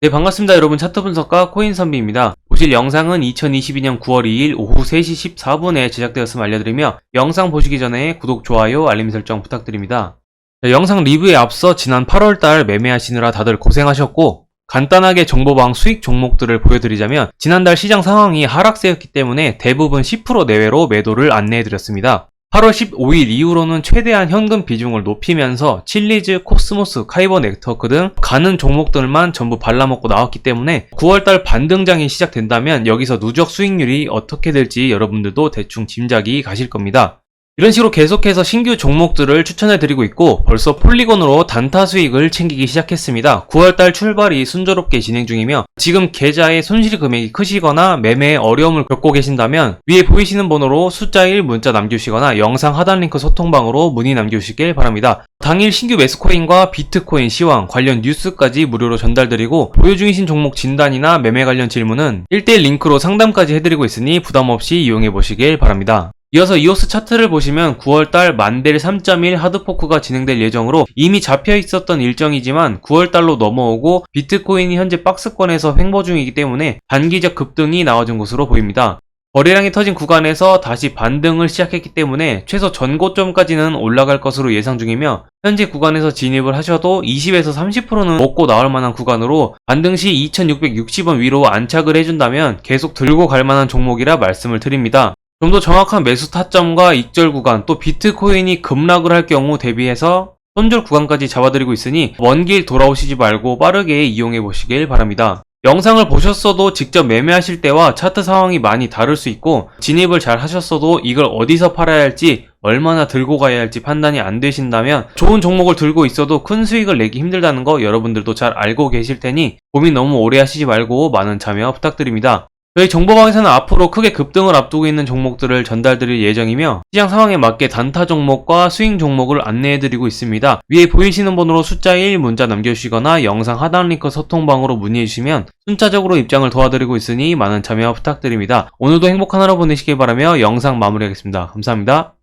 네, 반갑습니다. 여러분. 차트 분석가 코인 선비입니다. 보실 영상은 2022년 9월 2일 오후 3시 14분에 제작되었음을 알려드리며 영상 보시기 전에 구독, 좋아요, 알림 설정 부탁드립니다. 자, 영상 리뷰에 앞서 지난 8월달 매매하시느라 다들 고생하셨고 간단하게 정보방 수익 종목들을 보여드리자면 지난달 시장 상황이 하락세였기 때문에 대부분 10% 내외로 매도를 안내해드렸습니다. 8월 15일 이후로는 최대한 현금 비중을 높이면서 칠리즈, 코스모스, 카이버 네트워크 등 가는 종목들만 전부 발라먹고 나왔기 때문에 9월달 반등장이 시작된다면 여기서 누적 수익률이 어떻게 될지 여러분들도 대충 짐작이 가실 겁니다. 이런 식으로 계속해서 신규 종목들을 추천해드리고 있고 벌써 폴리곤으로 단타 수익을 챙기기 시작했습니다. 9월달 출발이 순조롭게 진행 중이며 지금 계좌의 손실 금액이 크시거나 매매에 어려움을 겪고 계신다면 위에 보이시는 번호로 숫자 1 문자 남겨주시거나 영상 하단 링크 소통방으로 문의 남겨주시길 바랍니다. 당일 신규 매수코인과 비트코인 시황 관련 뉴스까지 무료로 전달드리고 보유 중이신 종목 진단이나 매매 관련 질문은 1대1 링크로 상담까지 해드리고 있으니 부담 없이 이용해 보시길 바랍니다. 이어서 이오스 차트를 보시면 9월달 만델 3.1 하드포크가 진행될 예정으로 이미 잡혀 있었던 일정이지만 9월달로 넘어오고 비트코인이 현재 박스권에서 횡보 중이기 때문에 단기적 급등이 나와준 것으로 보입니다. 거래량이 터진 구간에서 다시 반등을 시작했기 때문에 최소 전고점까지는 올라갈 것으로 예상 중이며 현재 구간에서 진입을 하셔도 20에서 30%는 먹고 나올 만한 구간으로 반등 시 2660원 위로 안착을 해준다면 계속 들고 갈 만한 종목이라 말씀을 드립니다. 좀 더 정확한 매수 타점과 익절 구간 또 비트코인이 급락을 할 경우 대비해서 손절 구간까지 잡아드리고 있으니 먼 길 돌아오시지 말고 빠르게 이용해 보시길 바랍니다. 영상을 보셨어도 직접 매매하실 때와 차트 상황이 많이 다를 수 있고 진입을 잘 하셨어도 이걸 어디서 팔아야 할지 얼마나 들고 가야 할지 판단이 안 되신다면 좋은 종목을 들고 있어도 큰 수익을 내기 힘들다는 거 여러분들도 잘 알고 계실 테니 고민 너무 오래 하시지 말고 많은 참여 부탁드립니다. 저희 정보방에서는 앞으로 크게 급등을 앞두고 있는 종목들을 전달드릴 예정이며 시장 상황에 맞게 단타 종목과 스윙 종목을 안내해드리고 있습니다. 위에 보이시는 번호로 숫자 1 문자 남겨주시거나 영상 하단 링크 소통방으로 문의해주시면 순차적으로 입장을 도와드리고 있으니 많은 참여 부탁드립니다. 오늘도 행복한 하루 보내시길 바라며 영상 마무리하겠습니다. 감사합니다.